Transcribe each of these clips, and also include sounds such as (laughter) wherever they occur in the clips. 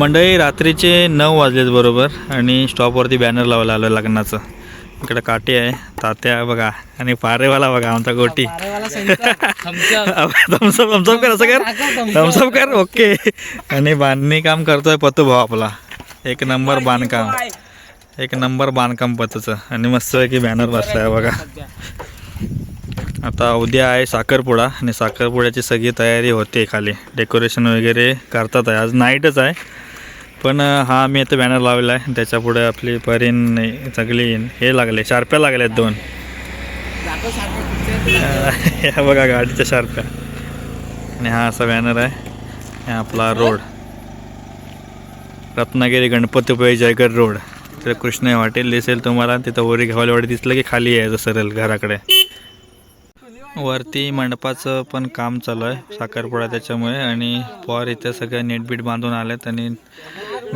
मंडळी रात्रीचे नऊ वाजलेत बरोबर आणि स्टॉपवरती बॅनर लावायला आलं लग्नाचं. इकडे काठी आहे तात्या आहे बघा आणि पारेवाला बघा आमचा गोटी. थम्सअप (laughs) थम्सअप कर असं कर. (laughs) थम्सअप कर ओके. आणि बांधणी काम करतोय पतू भाऊ आपला. एक नंबर बांधकाम. एक नंबर बांधकाम पतूचं. आणि मस्त आहे की बॅनर बसलाय बघा. आता उद्या आहे साखरपुडा आणि साखरपुड्याची सगळी तयारी होते खाली. डेकोरेशन वगैरे करतात आहे. आज नाईटच आहे. पण हा मी आता बॅनर लावलेला आहे. त्याच्यापुढे आपली परीन सगळी हे लागले शार्प्या लागल्या आहेत दोन. (laughs) ह्या बघा गाडीच्या शार्प्या. आणि हा असा बॅनर आहे. हा आपला रोड रत्नागिरी गणपतीपुळे जयगड रोड तर कृष्ण हॉटेल दिसेल तुम्हाला. तिथं वरी घावालेवाडी दिसलं की खाली यायचं सरळ घराकडे. वरती मंडपाचं पण काम चालू आहे साखरपुडा त्याच्यामुळे. आणि पोर इथं सगळ्या नेटबीट बांधून आलेत आणि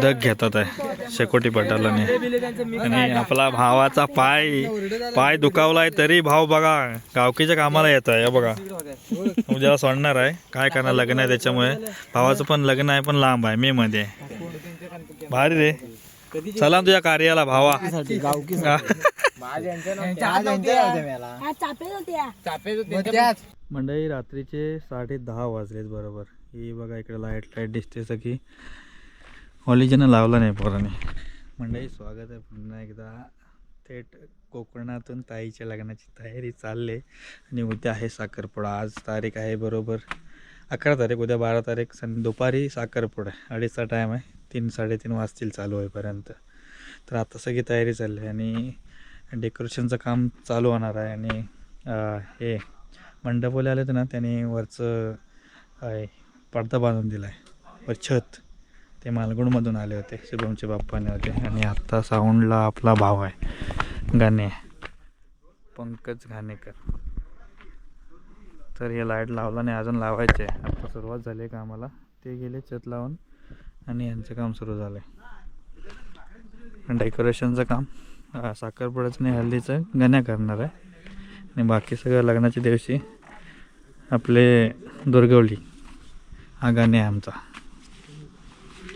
दग घेतात आहे शेकोटी पटालाने आणि आपला भावाचा पाय पाय दुखावलाय तरी भाव बघा गावकीच्या कामाला येत आहे बघा. उद्याला सोडणार आहे काय करणार लग्न आहे त्याच्यामुळे. भावाचं पण लग्न आहे पण लांब आहे मे मध्ये भारी रे. चला तुझ्या कार्याला भावा. मंडळी रात्रीचे साडे दहा वाजलेत बरोबर. ही बघा इकडे लाइट लाइट दिसते सगळी. ऑलिजनं लावला नाही पोराने. मंडळी स्वागत आहे पुन्हा एकदा. थेट कोकणातून ताईच्या लग्नाची तयारी चालली आणि उद्या आहे साखरपुडा. आज तारीख आहे बरोबर अकरा तारीख उद्या बारा तारीख सं दुपारी साखरपुडा. आहे अडीचचा टाईम आहे तीन साडेतीन वाजतील चालू होईपर्यंत. तर आता सगळी तयारी चालली आहे आणि डेकोरेशनचं काम चालू होणार आहे आणि हे मंडपवाले आले होते ना त्यांनी वरचं आहे पडदा बांधून दिला आहे वर छत. ते मालगुणमधून आले होते शुभमचे बाप्पाने होते. आणि आत्ता साऊंडला आपला भाव आहे. गाणे. पंकज घाणेकर. तर हे लाइट लावला नाही अजून लावायचे. आहे आता सुरुवात झाली आहे कामाला. ते गेले छत लावून आणि यांचं काम सुरू झालं आहे डेकोरेशनचं काम साखरपुड्याचं आणि हल्दीचं गण्या करणार आहे. आणि बाकी सगळं लग्नाच्या दिवशी आपले दुर्गवली. हा गाणे आहे आमचा.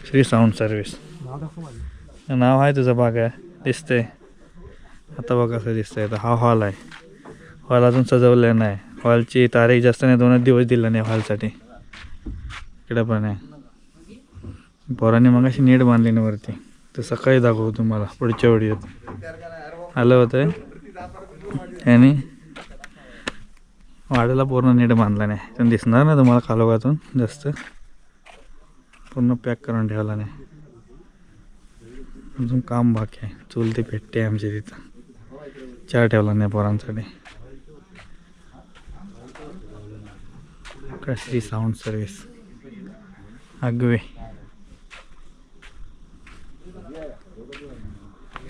श्री साऊंड सर्विस नाव आहे तुझं बाग आहे दिसतंय आता बघा कसं दिसतंय. आता हा हॉल आहे. हॉल अजून सजवलेला नाही. हॉलची तारीख जास्त नाही दोनच दिवस दिला नाही हॉलसाठी इकडं पण आहे. पोरांनी मग अशी नीट बांधली ना वरती. तर सकाळी दाखवू तुम्हाला पुढच्या वेळी आलं होतं. आणि वाड्याला पूर्ण नीट बांधला नाही. दिसणार ना तुम्हाला खालोगातून जास्त. पूर्ण पॅक करून ठेवला नाही. अजून काम बाकी आहे. चूल ते पेटते आमच्या तिथं. चहा ठेवला नाही पोरांसाठी. Shri sound service Agave.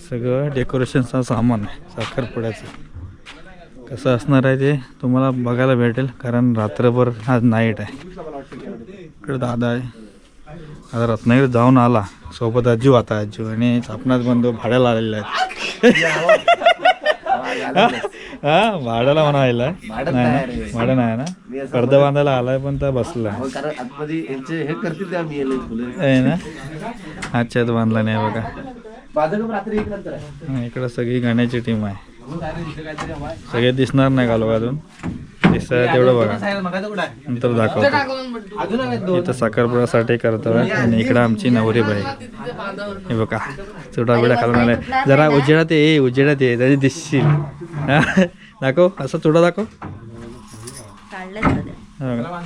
सगळं डेकोरेशनचं सामान आहे. साखरपुड्याचं कसं असणार आहे ते तुम्हाला बघायला भेटेल कारण रात्रभर आज नाईट आहे. इकडे दादा आहे. आता रत्नागिरी जाऊन आला. सोबत आजू आता आजू आणि आपणाच बंधू भाड्याला आलेला आहे हा भाड्याला म्हणा आलाय नाही ना? भाडं नाही ना? पडदा बांधायला आलाय पण तर बसलाय हो, हे आहे ना? बांधला नाही बघा. इकडं सगळी गाण्याची टीम आहे. सगळे दिसणार नाही घालू अजून? दिसतं तेवढं बघा. नंतर दाखवतो. इथं साखरपुड्यासाठी करतो आणि इकडं आमची नवरी बाई. हे बघा चुडा बिडा खालून आलाय. जरा उजेडात ये उजेडात ये त्याची दिसशील. दाखव असं चुडा दाखव.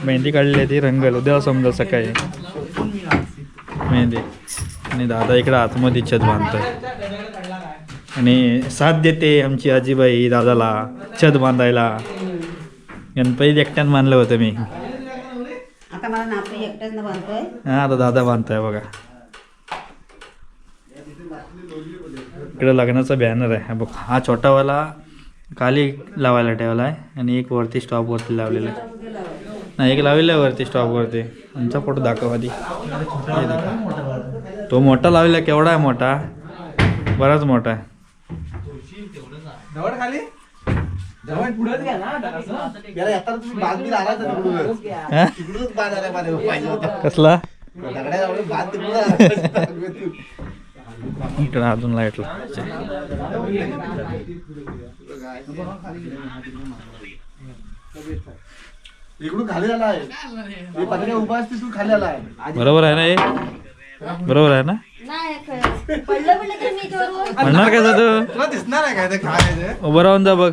मेहंदी काढली आहे ती रंगल. उद्या समजा सकाळी. मेहंदी. आणि दादा इकडं आतमध्ये छत बांधतोय. आणि साथ देते आमची आजीबाई दादाला छत बांधायला. गणपती एकट्यानं बांधलं होतं मी. आता मला नापी एकट्याच न बांधतोय. हा आता दादा बांधतोय बघा. इकडे लग्नाचा बॅनर आहे. हा बघ. हा छोटावाला खाली लावायला ठेवला आहे आणि एक वरती स्टॉपवरती लावलेला आहे. नाही एक लावलेला आहे वरती स्टॉपवरती आमचा फोटो दाखव आधी. तो मोठा लावलेला आहे, केवढा आहे मोठा? बराच मोठा आहे. याला येताना तुम्ही बाग बिल आला तर तिकडूनच? तिकडूनच बांधायला पाहिजे होता. कसला? अजून लाइट लावायचे इकडून खाली आला आहे. मी पत्र्या उभा असते तू खाली आला आहे बरोबर आहे ना हे? बरोबर आहे ना? नाही खरंच. पडलं पडलं तर मी त्यावर म्हणणार काय तू तुला दिसणार आहे काय ते काय उभं राहून जा बघ.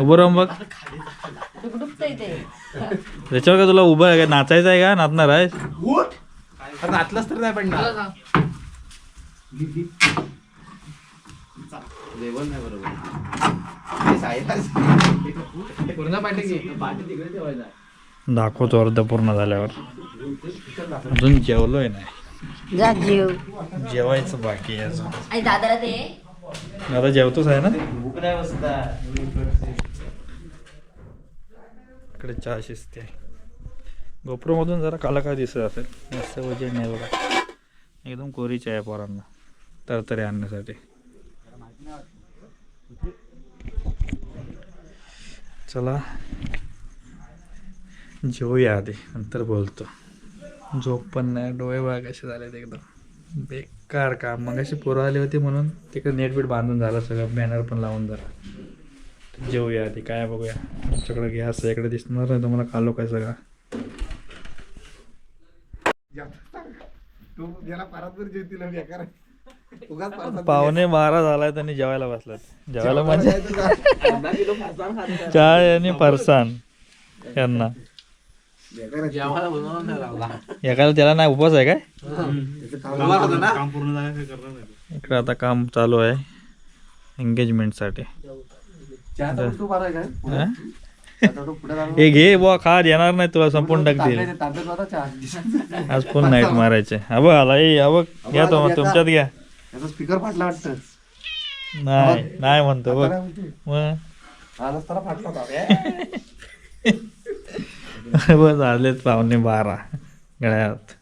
उभं राहून बघ. डुबडुबतंय ते. त्याच्यावर काय तुला उभं आहे? काय नाचायचं आहे का? नाचणार आहे उठ. नाचलाच तर नाही पडणार. जेवण नाही बरोबर. हे साईलाच. पूर्ण पाठी घे पाठी तिकडे ठेवायला दाखवतो अर्ध पूर्ण झाल्यावर. अजून जेवलोय नाही. जा जीव. जेवायचं बाकी आहे अजून. आणि दादाला ते आता जेवतोच आहे ना? भूक नाही बसता. इकडे चहा शिजते. गोप्रोमधून जरा काला काय दिसत असेल. जास्त वजन नाही बघा. एकदम कोरी चहा आहे पोरांना. तरतरी आणण्यासाठी. चला. जेवूया आधी. नंतर बोलतो. झोप पण नाही. डोळे बघा कसे झालेत एकदम. बेकार काम. मग अशी पोरं आली होती म्हणून तिकडे नेट बीट बांधून झालं सगळं. बॅनर पण लावून झालं जेवूया आधी काय बघूया. आमच्याकडे गॅस आहे इकडे दिसणार नाही तुम्हाला कालो काय सगळा. तू पावणे बारा झालाय त्यांनी जेवायला बसलात. जेवायला म्हणजे चहा (laughs) आणि फरसाण यांना. एकाला त्याला नाही उपवास आहे काय? काम पूर्ण इकडे आता काम चालू आहे तू पारा काय हा? हे घे बुवा खा येणार नाही तुला संपून टाकतील. आज पण नाईट मारायचे? बघ आला ए घ्या तो मग तुमच्यात घ्या. स्पीकर फाटला वाटतं. नाही नाही म्हणतो बघ? मग? (laughs) बस पावणे बारा गळ्यात.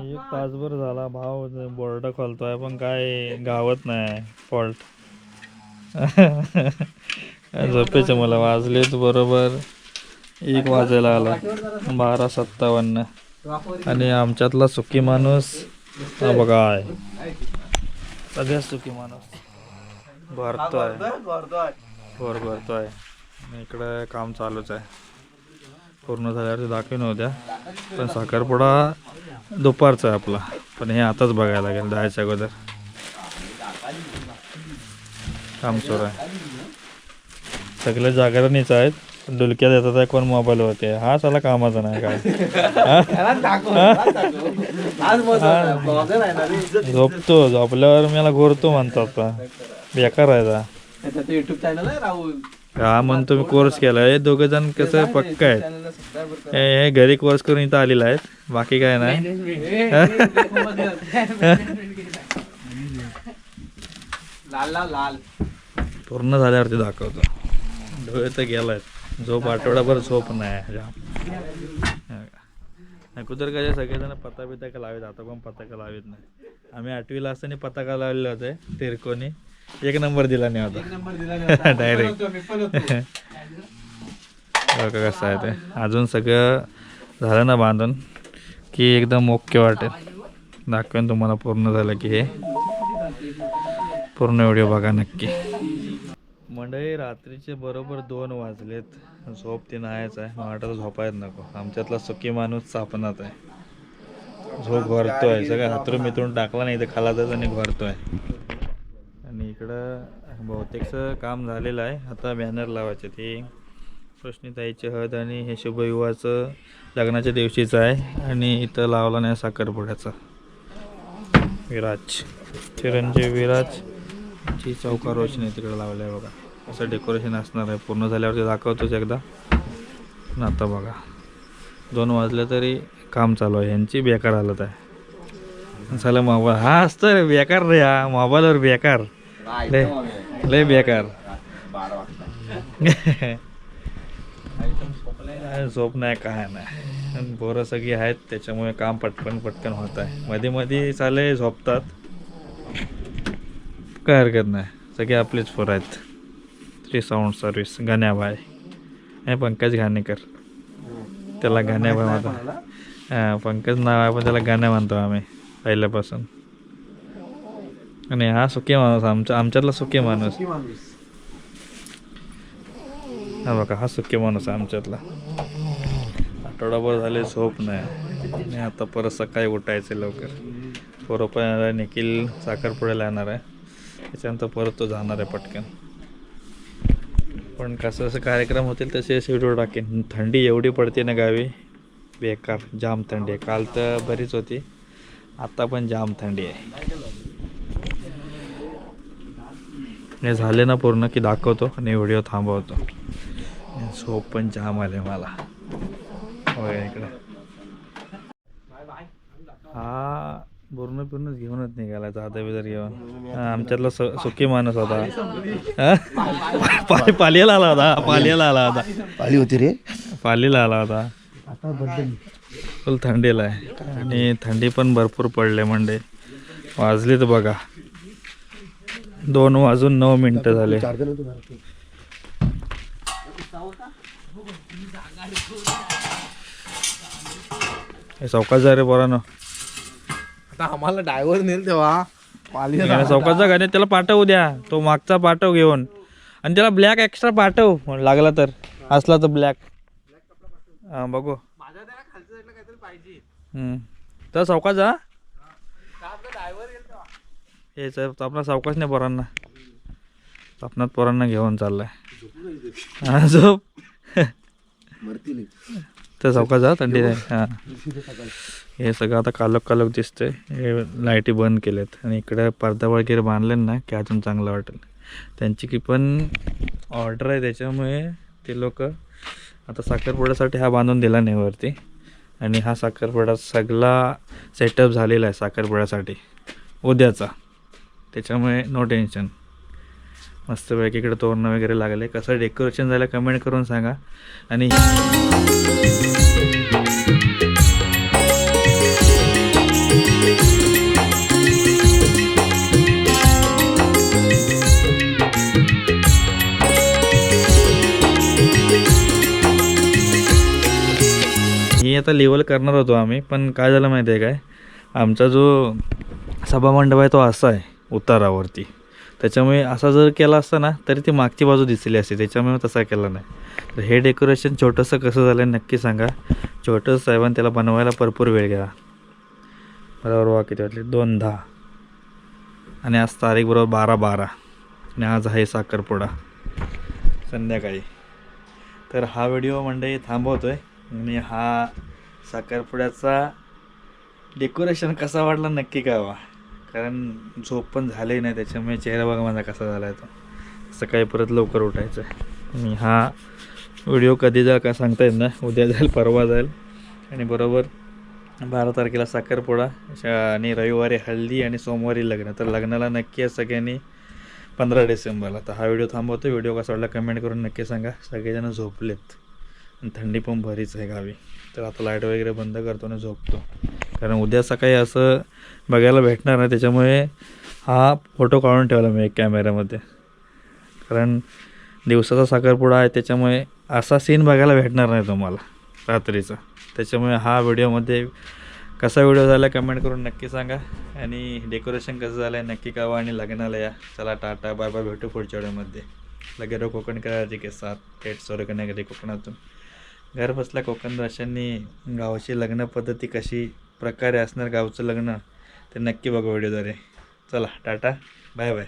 एक तासभर झाला भाव बोर्ड खोलतोय पण काय गावत नाही फॉल्ट (laughs) झोपेचे मला वाजलेत बरोबर. एक वाजायला आला. बारा सत्तावन्न. आणि आमच्यातला सुखी माणूस हा बघा आहे. सगळ्यात सुखी माणूस. भरतोय. भर भरतोय. इकडं काम चालूच आहे. पूर्ण झाल्यावर दाखवी नव्हत्या पण साखरपुडा दुपारचा आहे आपला. पण हे आताच बघायला लागेल जायच्या अगोदर. काम सुरू आहे. सगळे जागरणीच आहेत. पण डुलक्या देतात आहे कोण मोबाईल होते हा चला कामाचा नाही काय. झोपतो झोपल्यावर मला घोरतो म्हणतात आता. बेकार आहे आहे हा म्हणतो मी कोर्स केला हे दोघ जण कसं पक्क आहेत. हे हे घरी कोर्स करून इथं आलेला आहेत. बाकी काय नाही? लाल लाल पूर्ण झाल्यावरती दाखवतो. डोळे तर गेलायत. झोप आठवडाभर झोप नाही. अगोदर काय सगळेजण पता बिता का लावित आता पण पताका लावित नाही. आम्ही आठवीला असताना पताका लावलेले होते तिरकोनी. एक नंबर दिला नाही होता. डायरेक्ट कसं आहे ते. अजून सगळं झालं ना बांधून? की एकदम ओके वाटेल दाखवेन तुम्हाला पूर्ण झालं की हे. पूर्ण व्हिडिओ बघा नक्की. मंडळी रात्रीचे बरोबर दोन वाजलेत. झोप ती नाहीच आहे. मला वाटतं झोपायच नको. आमच्यातला सुखी माणूस सापनात आहे. झोप घरतोय सगळं हातरून मिथून टाकला नाही तर खालातच आणि घरतोय आणि इकडं बहुतेकचं काम झालेलं आहे. आता बॅनर लावायचे ते. रोशनीताईची हळद आणि हे शुभविवाहाचं लग्नाच्या दिवशीचं आहे. आणि इथं लावला नाही साखरपुड्याचा विराज. चिरंजीव विराज. ची चौका रोशनी तिकडे लावलं आहे बघा. असं डेकोरेशन असणार आहे. पूर्ण झाल्यावर ते दाखवतोच एकदा. पण आता बघा. दोन वाजले तरी काम चालू आहे. यांची बेकार हालत आहे. झालं मोबाईल. हा असतं रे. बेकार रे हा. मोबाईलवर बेकार. लय लय बेकार. (laughs) झोप नाही काय नाही. पोरं सगळी आहेत त्याच्यामुळे काम पटकन पटकन होत आहे. मध्ये मध्ये चाले झोपतात. काय हरकत नाही. सगळे आपलेच पोरं आहेत. थ्री साऊंड सर्व्हिस गण्याबाय हे पंकज घाणेकर. त्याला गाण्या म्हणतो. हां पंकज नाव आहे पण त्याला गाण्या म्हणतो आम्ही पहिल्यापासून. आणि हा सुखी माणूस आमच्या आमच्यातला सुखी माणूस. हा बघा हा सुखी माणूस आहे आमच्यातला. आठवडाभर झाले झोप नाही. आणि आता परत सकाळी उठायचं लवकर. पोरं पण येणार आहे निखिल साखरपुड्याला येणार आहे. त्याच्यानंतर परत तो जाणार आहे पटकन. पण कसं जसं कार्यक्रम होतील तसे असे व्हिडिओ टाकेन. थंडी एवढी पडते ना गावी. बेकार जाम थंडी आहे. काल तर बरीच होती. आत्ता पण जाम थंडी आहे. हे झाले ना पूर्ण की दाखवतो आणि व्हिडिओ थांबवतो. झोप पण जाम आले मला. इकडे. हा पूर्ण पूर्णच घेऊनच निघाला जाता बिदर घेऊन हा, आमच्यातला सुखी माणूस होता? पा- पालियाला आला होता. पालियाला आला होता. पाळी होती रे. पालीला आला होता. फुल थंडीला आहे. आणि थंडी पण भरपूर पडले म्हणजे वाजली तर बघा. दोन वाजून नऊ मिनटं झाले. हे चौकात जा रे बरा ना आता आम्हाला ड्रायव्हर नेल तेव्हा. पाली चौकातचा गाडी त्याला पाठवू द्या तो मागचा पाठव घेऊन. आणि त्याला ब्लॅक एक्स्ट्रा पाठव. लागला तर. असला तर ब्लॅक हा बघू. तर चौकात जा. ड्रायव्हर गेल तेव्हा. हे साहेब आपला सावकाश नाही पोरांना. आपणात पोरांना घेऊन चाललाय. झोप. तर चौकात जा थंडी नाही. हां. हे सगळं आता कालोख कालोख दिसतंय. हे लाईटी बंद केल्यात. आणि इकडं पडदा वगैरे बांधले ना की अजून चांगलं वाटेल. त्यांची की पण ऑर्डर आहे त्याच्यामुळे ते लोक आता साखरपुड्यासाठी हा बांधून दिला नाही वरती. आणि हा साखरपुडा सगळा सेटअप झालेला आहे साखरपुड्यासाठी. उद्याचा. त्याच्यामुळे नो टेन्शन मस्तपैकी इकडे तोरणं वगैरे लागले. कसं डेकोरेशन झालं कमेंट करून सांगा. आणि आता लेवल करणार होतो आम्ही पण काय झालं माहिती आहे काय? आमचा जो सभामंडप आहे तो असा आहे उतारावरती. त्याच्यामुळे असा जर केला असता ना तरी ती मागची बाजू दिसली असते त्याच्यामुळे तसा केला नाही. तर हे डेकोरेशन छोटंसं कसं झालं आहे नक्की सांगा. छोटंसं साहेबांनी त्याला बनवायला भरपूर वेळ घ्या बरोबर वा किती वाटले दोन दहा आणि आज तारीख बरोबर बारा बारा आणि आज आहे साखरपुडा. संध्याकाळी. तर हा व्हिडिओ मंडळी आहे आणि हा साखरपुड्याचा डेकोरेशन कसा वाटला नक्की कळवा कारण झोप पण झाली नाही त्याच्यामुळे चेहरा बघा माझा कसा झाला आहे तो. सकाळी परत लवकर उठायचं. आहे आणि हा व्हिडिओ कधी जा का सांगता येत ना उद्या जाईल परवा जाईल. आणि बरोबर बारा तारखेला साखरपुडा. आणि रविवारी हल्दी आणि सोमवारी लग्न. तर लग्नाला नक्की आहे सगळ्यांनी पंधरा डिसेंबरला. तर हा व्हिडिओ थांबवतो व्हिडिओ कसा वाटला कमेंट करून नक्की सांगा. सगळेजण झोपलेत. आणि थंडी पण बरीच आहे गावी. तर आता लाइट वगैरे बंद करतो आणि झोपतो. कारण उद्या सकाळी असं बघायला भेटणार नाही त्याच्यामुळे हा फोटो काढून ठेवला मी एक कॅमेऱ्यामध्ये. कारण दिवसाचा साखरपुडा आहे त्याच्यामुळे असा सीन बघायला भेटणार नाही तुम्हाला रात्रीचा. त्याच्यामुळे हा व्हिडिओमध्ये कसा व्हिडिओ झाला कमेंट करून नक्की सांगा. आणि डेकोरेशन कसं झालं आहे नक्की कळवा आणि लग्नाला या. चला टाटा बाय बाय भेटू पुढच्या व्हिडिओमध्ये. लगेच कोकण करायचे के साथ थेट सोरकण्याकडे कोकणातून. घर बसल्या कोकण दर्शननी गावाची लग्न पद्धती कशी प्रकारे असणार गावचं लग्न ते नक्की बघा व्हिडिओद्वारे. चला टाटा बाय बाय.